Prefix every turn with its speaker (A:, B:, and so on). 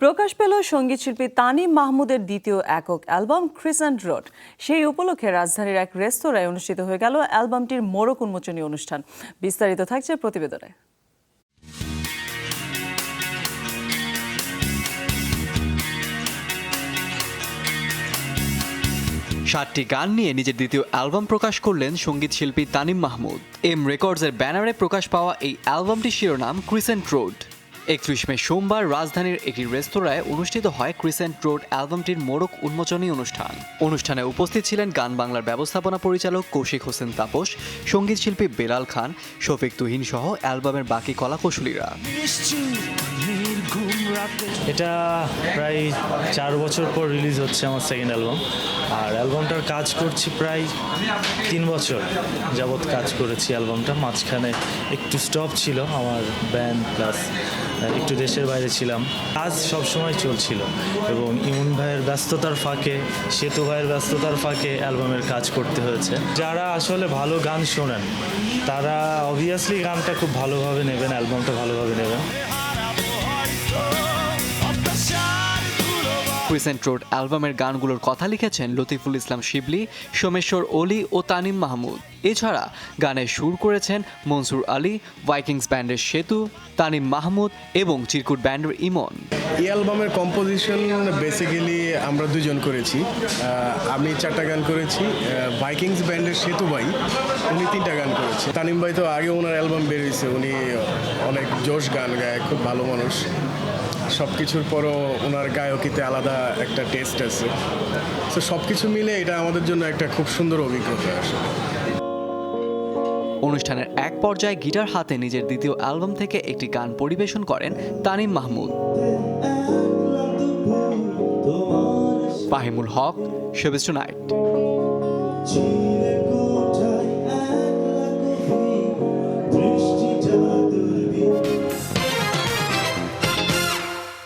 A: প্রকাশ পেল সঙ্গীতশিল্পী তানিম মাহমুদের দ্বিতীয় একক অ্যালবাম ক্রিসেন্ট রোড। সেই উপলক্ষে রাজধানীর এক রেস্তোরাঁয় অনুষ্ঠিত হয়ে গেল অ্যালবামটির মোড়ক উন্মোচনী অনুষ্ঠান। বিস্তারিত থাকছে প্রতিবেদনে।
B: সাতটি গান নিয়ে নিজের দ্বিতীয় অ্যালবাম প্রকাশ করলেন সংগীত শিল্পী তানিম মাহমুদ। এম রেকর্ডসের ব্যানারে প্রকাশ পাওয়া এই অ্যালবামটির শিরোনাম ক্রিসেন্ট রোড। একত্রিশ মে সোমবার রাজধানীর একটি রেস্তোরাঁয় অনুষ্ঠিত হয় ক্রিসেন্ট রোড অ্যালবামটির মোড়ক উন্মোচনী অনুষ্ঠান। অনুষ্ঠানে উপস্থিত ছিলেন গান বাংলার ব্যবস্থাপনা পরিচালক কৌশিক হোসেন তাপস, সংগীত শিল্পী বেলাল খান, শফিক তুহিন সহ অ্যালবামের বাকি কলাকুশলীরা।
C: এটা প্রায় চার বছর পর রিলিজ হচ্ছে আমার সেকেন্ড অ্যালবাম আর অ্যালবামটার কাজ করছি প্রায় তিন বছর যাবৎ কাজ করেছি অ্যালবামটা মাঝখানে একটু স্টপ ছিল আমার ব্যান্ড প্লাস একটু দেশের বাইরে ছিলাম। কাজ সবসময় চলছিল এবং ইমন ভাইয়ের ব্যস্ততার ফাঁকে, সেতু ভাইয়ের ব্যস্ততার ফাঁকে অ্যালবামের কাজ করতে হয়েছে। যারা আসলে ভালো গান শোনেন, তারা অবভিয়াসলি গানটা খুব ভালোভাবে নেবেন অ্যালবামটা ভালোভাবে
B: ক্রিসেন্ট রোড অ্যালবামের গানগুলোর কথা লিখেছেন লতিফুল ইসলাম শিবলি, সোমেশ্বর অলি ও তানিম মাহমুদ। এছাড়া গানে সুর করেছেন মনসুর আলী ভাইকিংস ব্যান্ডের সেতু, তানিম মাহমুদ এবং চিরকুট ব্যান্ডের ইমন।
D: এই অ্যালবামের কম্পোজিশন বেসিক্যালি আমরা দুজন করেছি। আমি চারটা গান করেছি ভাইকিংস ব্যান্ডের সেতু ভাই, উনি তিনটা গান করেছে। তানিম ভাই তো আগে ওনার অ্যালবাম বেরিয়েছে উনি অনেক জোশ গান গায়, খুব ভালো মানুষ। সব কিছুর পরও ওনার গায়কিতে আলাদা একটা টেস্ট আছে। তো সব কিছু মিলে এটা আমাদের জন্য একটা খুব সুন্দর অভিজ্ঞতা আসলে।
B: অনুষ্ঠানের এক পর্যায়ে গিটার হাতে নিজের দ্বিতীয় অ্যালবাম থেকে একটি গান পরিবেশন করেন Tanim Mahmud. Fahimul Haque showbiz night.